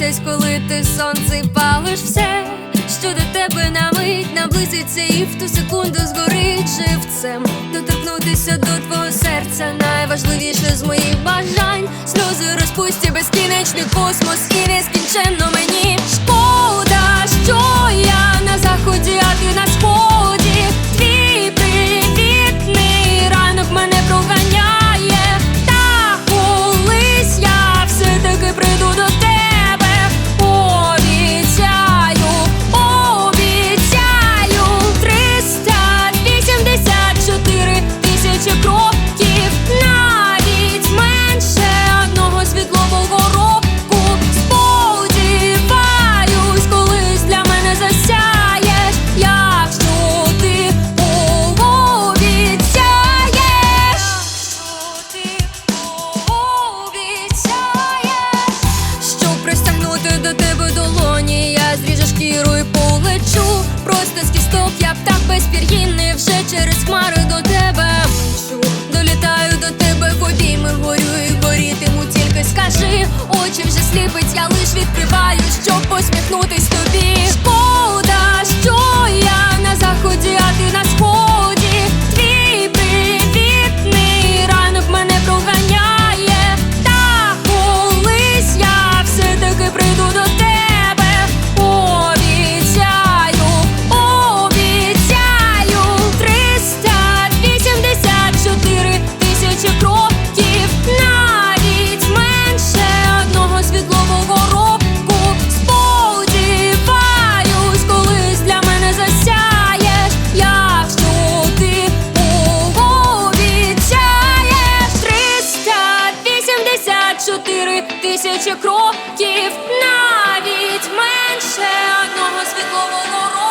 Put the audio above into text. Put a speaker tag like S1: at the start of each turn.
S1: місяць, коли ти сонце палиш все, що до тебе на мить наблизиться і в ту секунду згорить живцем. Доторкнутися до твого серця найважливіше з моїх бажань. Сльози розпусті безкінечний космос і нескінченно мені шкода, що я на заході, а ти на сході. Твій привітний ранок мене проганяє. Та колись я все-таки прийду до тебе. Просто з кісток я птах безпір'їнний вже через хмари до тебе мчу. Долітаю до тебе в обійми, горю і горітиму, тільки скажи, очі вже сліпить, я лиш відкриваю, щоб посміхнутись тобі. тисячі кроків, навіть менше одного світлового року.